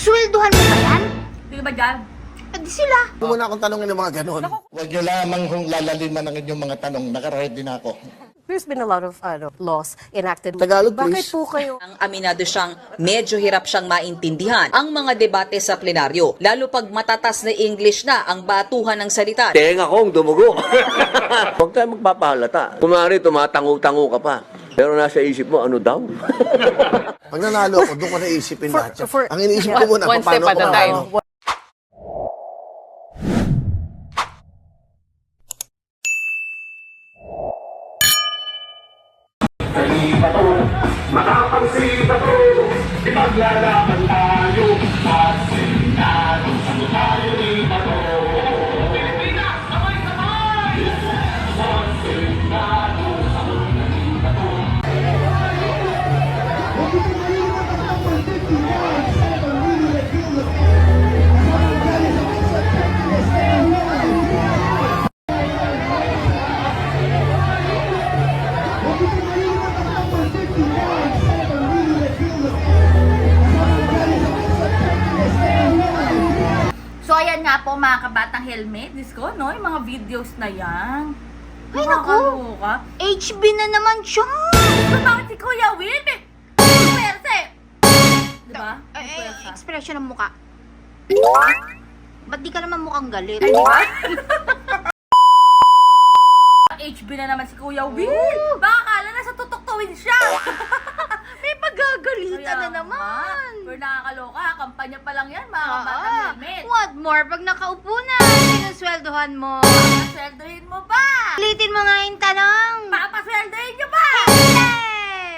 Susweldohan mo ba yan? Sino ba dyan? Eh, di sila. Huwag mo na akong tanongin ng mga ganon. Huwag niyo lamang hong lalaliman ang inyong mga tanong. Nakaready na ako. There's been a lot of ano, laws enacted. Tagalog, Bakit please. po kayo Ang aminado siyang medyo hirap siyang maintindihan ang mga debate sa plenaryo, lalo pag matatas na English na ang batuhan ng salita. Tenga kong dumugo. Huwag tayo magpapahalata. Kumari, tumatango-tango ka pa. Pero nasa isip mo, ano daw? Pag nanalo ako, doon ko naisipin lahat yan. for- Ang iniisip ko muna, One paano step at ako a time. ano. So, ayan nga po mga kabatang helmet. Diyos ko, no? Yung mga videos na yan. Ay, naku. Nakakaloka. HB na naman siya. Ba't bakit si Kuya Will? Eh, Pwerte! Diba? Eh, eh, Pwersa. expression ng muka. Ba't di ka naman mukhang galit? Ay? HB na naman si Kuya Will. Baka akala nasa tutuktawin siya. Kaya na naman. Pero nakakaloka. Kampanya pa lang yan, mga Ah, kabatang helmet. What more? Pag nakaupo na, sinusweldohan mo. Papasweldohin mo ba? Ulitin mo nga yung tanong. Papasweldohin nyo ba? Hindi!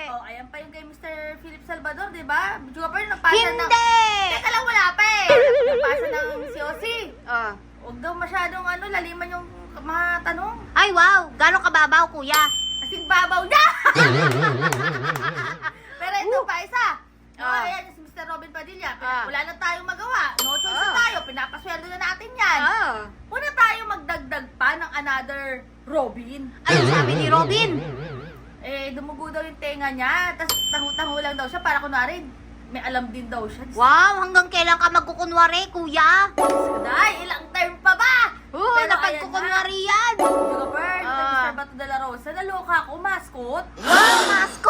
Oh, ayan pa yung kay Mr. Philip Salvador, di ba? Jupiter, nagpasa ng... Hindi! Teka lang, wala pa eh. Nagpasa ng COC. Oh. Huwag daw masyadong ano, laliman yung mga tanong. Ay, wow! Gano'ng kababaw, kuya? Kasing babaw na! Pero ito pa, isa. Oh, Ah. ayan, si Padilla. Pina- Ah. Wala na tayong magawa. No choice na Ah. tayo. Pinapasweldo na natin yan. Oh. Muna tayo magdagdag pa ng another Robin. Ano sabi ni Robin? Eh, dumugo daw yung tenga niya. Tapos tango-tango lang daw siya para kunwari may alam din daw siya. Wow, hanggang kailan ka magkukunwari, kuya? Day, ilang term pa ba? Oo, Pero napagkukunwari yan. Juga Bird, Ah. Mr. Bato de la Rosa, naloka ako, mascot. Wow, mascot!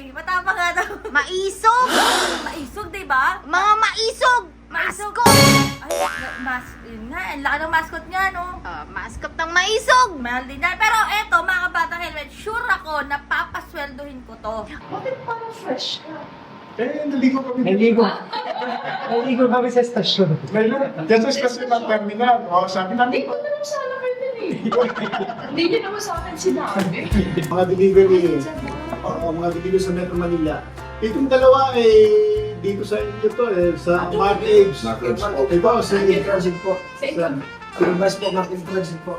Eh, matapang nga daw. Maisog. Maisog, di ba? Mga maisog. Maisog. Mascot. Ay, na- mas, yun nga, ang laki ng mascot niya, no? Ah, mascot ng maisog. Mahal din yan. Pero eto, mga kabatang helmet, sure ako na papasweldohin ko to. Eh, naligo kami. Naligo. Naligo kami sa estasyon. Ngayon, dyan sa stasyon ng terminal, oh, sabi namin, Hindi ko naman sana kayo eh. Hindi niyo naman sa akin sinabi. mga delivery, oh, mga delivery sa Metro Manila. Itong dalawa eh, dito sa inyo to eh, sa Mart Apes. Ito, sa Transit po. Sa ito. Pilibas po, Martin Transit po.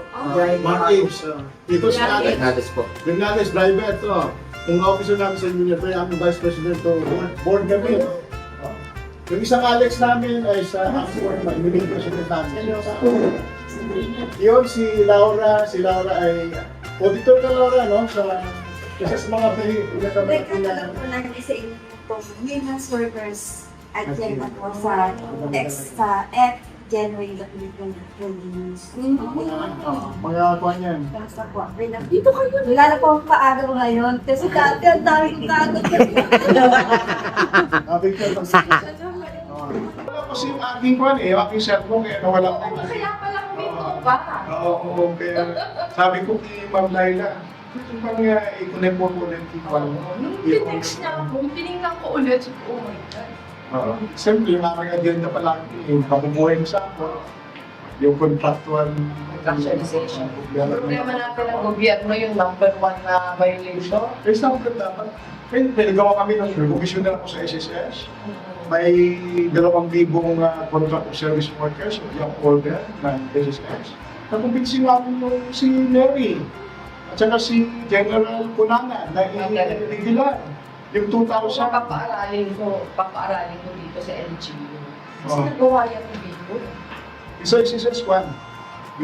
Apes. oh. Ito sa atin. Bernades po. Bernales, driver ito. Kung officer namin sa inyo, ito aming vice president to board kami. Yung isang Alex namin ay sa Oxford, magiging president namin. Yun, si Laura, si Laura ay auditor ka Laura, no? Sa, kasi sa mga pinaka Nagkakaroon po ng isa inyo po women's workers at yan po sa ex sa F January 2020. mga kuha niyan. Basta po. Dito kayo. Wala na po ang paaraw ngayon. Kasi dati ang dami kong kagod. Ah, picture lang. Oh. Wala kasi yung aking kuha eh, aking cellphone kaya nawala ko. Kaya pala ba? Oo, kaya sabi ko kay Ma'am Laila, ito bang uh, i-connect mo po ulit yung kuha mo? Nung tinext niya ako, tinignan ko ulit. sabi ko, Oh my God. Oo. Siyempre, yung aking agenda pa lang, yung pamumuhay mo sa ako, yung contractual Contractualization. Problema natin ng gobyerno yung number one na violation. Eh, siyempre dapat, eh, pinagawa kami ng commissioner ako sa SSS. May dalawang libong uh, contract of service workers, yung order ng SSS. Nakumbinsi nga ako yung si Mary at saka si General Punana na i-regular. Yung So, 2000, papaaralin ko, papaaralin ko dito sa LGU. Kasi Oo. nagawa yan ni Vico. isa isa isa squad.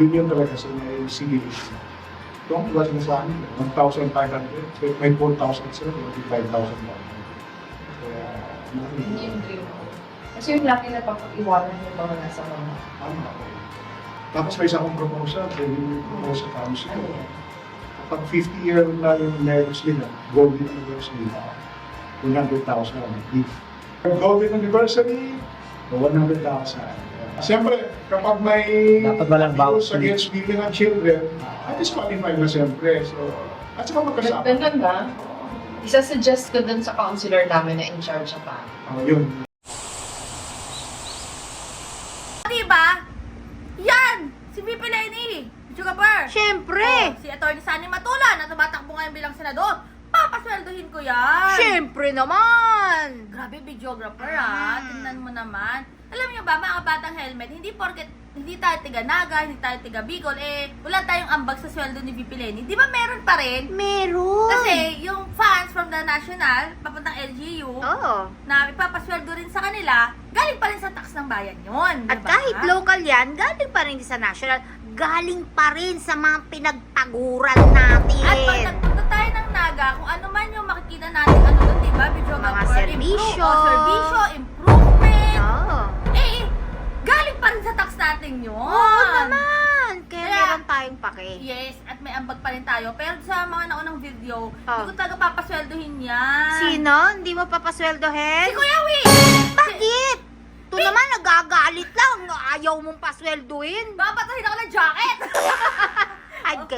Yun yun talaga sa may sige. Don't was na sa amin, 1,500. So, may 4,000 sila, may 5,000 na. Hindi yung dream ko. Kasi yung laki na pag-iwanan yung mga nasa mga. Tama. Tapos may isa akong proposal, pwede mo propose sa council. Ano yan? Kapag 50 year na yung marriage nila, golden anniversary, 100,000 ang gift. Golden anniversary, 100,000. Siyempre, kapag may Dapat walang abuse voucher. against billing of children, at least qualified na siyempre. So, at saka magkasama. Ganda na. Isa-suggest ko dun sa counselor namin na in charge siya pa. Oh, yun. Diba? Yan! Si VP Lenny! Sugar! Siyempre! Oh, si Atty. Sunny Matula na tumatakbo ngayon bilang senador. Papasweldohin ko yan! Siyempre naman! Grabe, videographer ah. Tingnan mo naman. Alam niyo ba, mga batang helmet, hindi porket hindi tayo tiga Naga, hindi tayo tiga Bicol, eh, wala tayong ambag sa sweldo ni VP Lenny. Di ba meron pa rin? Meron! Kasi yung funds from the national, papuntang LGU, Oo. na ipapasweldo rin sa kanila, galing pa rin sa tax ng bayan yun. At diba? kahit local yan, galing pa rin sa national, galing pa rin sa mga pinagpaguran natin. At pag nagpunta tayo ng Naga, kung ano man yung makikita natin, ano doon, di ba? Video Mga serbisyo. Improve, oh, pa rin sa tax natin yun. Oo naman! Kaya, Kaya- meron tayong pake. Yes, at may ambag pa rin tayo. Pero sa mga naunang video, Oh. hindi ko talaga papasweldohin yan. Sino? Hindi mo papasweldohin? Si Kuya Wi! Bakit? Ito naman, nagagalit lang. Ayaw mong pasweldohin. Babatahin ako ng jacket! 5K?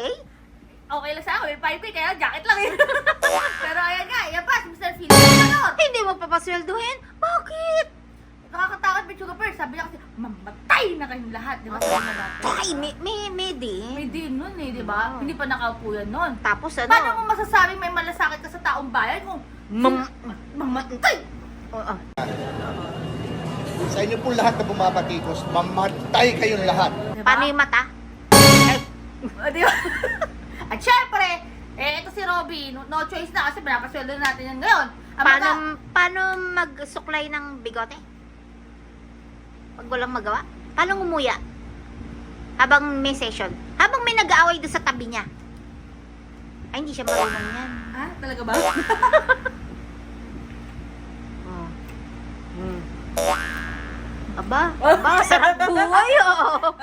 okay lang sa akin, may 5K, kaya jacket lang yun. Pero ayan nga, yan pa, Mr. Philip. Hindi mo papasweldohin? Bakit? Nakakatakot ba Sugar Pearl? Sabi niya kasi, mamatay na kayong lahat. Di ba? Sabi na dati. Ay, may, may, may din. May deal nun eh, di ba? Hindi pa nakaupo yan nun. Tapos ano? Paano mo masasabing may malasakit ka sa taong bayan kung Mam- mamatay? Oo. Sa inyo po lahat na bumabatikos, mamatay kayong lahat. Di ba? Paano yung mata? O, di ba? At syempre, eh, ito si Robby, no, no choice na kasi pinapasweldo na natin yan ngayon. Ang Paano, paano magsuklay ng bigote? Pag walang magawa? Paano ngumuya? Habang may session? Habang may nag-aaway doon sa tabi niya? Ay, hindi siya marunong yan. Ha? Talaga ba? Oh. Hmm. Aba, aba, sarap buhay oh.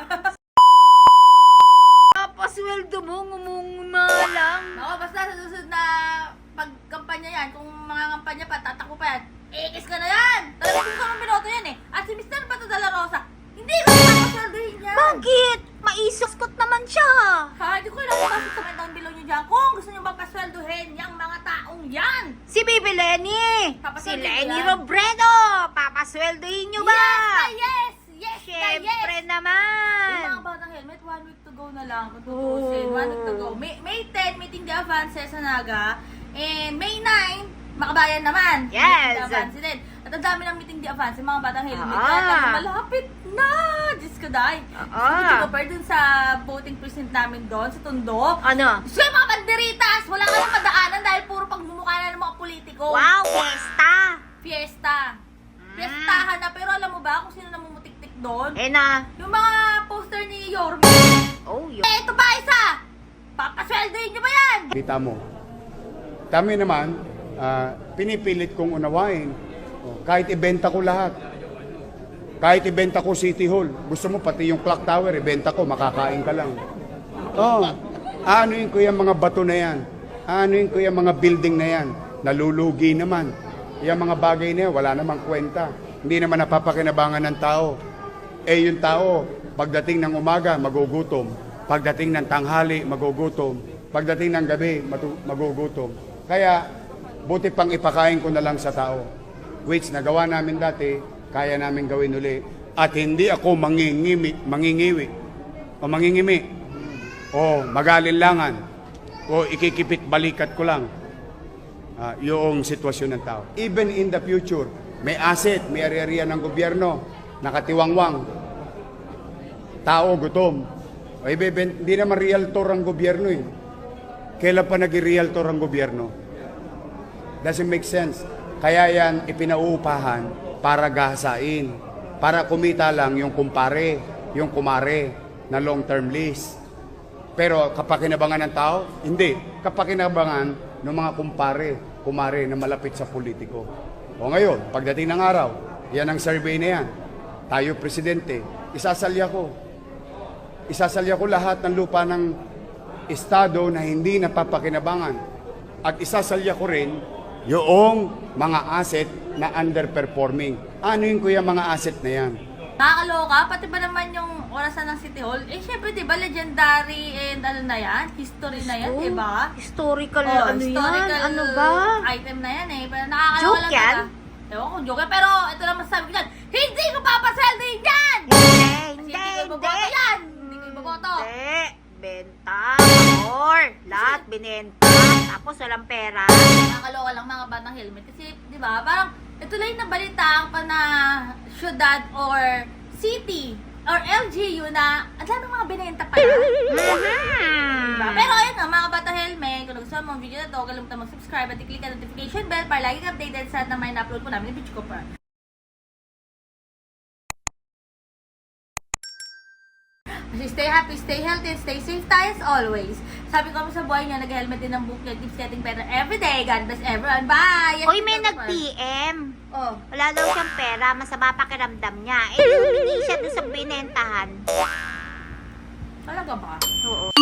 Papasweldo mo, ngumunguma lang. Ako, basta sa susunod na pagkampanya yan, kung mga kampanya pa, tatakbo pa yan, ikis ka na yan! Talagang gusto kong binoto yan eh. Si Mr. Bato de la Rosa, hindi ko papasweldohin yan. Bakit? Maisoskot naman siya. Ha? Hindi ko lang pasok sa down below nyo dyan. Kung gusto nyo bang pasweldohin yung mga taong yan. Si Bibi Lenny. Si Lenny yan. Robredo. Papasweldohin nyo ba? Yes na yes! Yes na yes! Siyempre Yung naman. mga batang helmet, one week to go na lang. Kung tutusin, one week to go. May, May 10, meeting the advances sa Naga. And May 9, makabayan naman. Yes. Meeting the advance din. At ang dami ng meeting the advance, yung mga batang helmet. Ah. Kaya talagang malapit na! Diyos ko dahil. Ah. Ko dun sa voting precinct namin doon, sa Tondo. Ano? So yung mga banderitas, wala ka nang madaanan dahil puro pagmumukha na ng mga politiko. Wow, pesta. Fiesta. Fiestahan na, pero alam mo ba kung sino namumutik-tik doon? Eh na. Yung mga poster ni Yorme. Oh, yun. Eh, ito pa isa! Papasweldohin nyo ba yan? Kita mo. Kami naman, ah, pinipilit kong unawain. Kahit ibenta ko lahat. Kahit ibenta ko City Hall. Gusto mo pati yung clock tower, ibenta ko, makakain ka lang. Oh, aanuin ko yung mga bato na yan. Aanuin ko yung mga building na yan. Nalulugi naman. Yung mga bagay na yan, wala namang kwenta. Hindi naman napapakinabangan ng tao. Eh yung tao, pagdating ng umaga, magugutom. Pagdating ng tanghali, magugutom. Pagdating ng gabi, magugutom. Kaya, buti pang ipakain ko na lang sa tao. Which nagawa namin dati, kaya namin gawin uli. At hindi ako mangingimi, mangingiwi. O mangingimi. O magalinlangan. O ikikipit balikat ko lang. Ah, yung sitwasyon ng tao. Even in the future, may asset, may area ng gobyerno, nakatiwangwang. Tao, gutom. O hindi naman realtor ang gobyerno eh. Kailan pa naging realtor ang gobyerno? Doesn't make sense. Kaya yan ipinauupahan para gahasain. Para kumita lang yung kumpare, yung kumare na long-term lease. Pero kapakinabangan ng tao? Hindi. Kapakinabangan ng mga kumpare, kumare na malapit sa politiko. O ngayon, pagdating ng araw, yan ang survey na yan. Tayo presidente, isasalya ko. Isasalya ko lahat ng lupa ng estado na hindi napapakinabangan. At isasalya ko rin yung mga asset na underperforming. Ano yung kuya mga asset na yan? Nakakaloka, pati ba naman yung orasan ng City Hall? Eh, syempre, di ba, legendary and ano na yan? History na yan, di ba? Historical Oh, ano historical yan? Ano ba? item na yan eh. Pero nakakaloka Joke lang yan? talaga. Ewan ko, joke yan. Pero ito lang masasabi ko dyan, hindi ko papasweldo yun yan! Hindi, Kasi hindi, hindi ko hindi. iboboto yan! Hindi ko iboboto. Hindi. Benta. Or, lahat binenta. Tapos walang pera. Nakakaloka lang mga batang helmet. Kasi, di ba, parang ito lang yung nabalitaan pa na syudad or city or LGU na ang dami mga binenta pala. Diba? Pero ayun nga, mga bata helmet, kung nagustuhan mo ang video na to, kalimutan mag-subscribe at i-click ang notification bell para lagi updated sa na may na-upload ko namin yung video ko pa. Stay happy, stay healthy, and stay safe tayo as always. Sabi ko sa buhay niya, nag-helmet din ng book niya, keeps getting better every day. God bless everyone. Bye! Uy, may nag-PM. Oh. Wala daw siyang pera, masama pakiramdam niya. Eh, hindi siya doon sa binentahan. Talaga ba? Oo.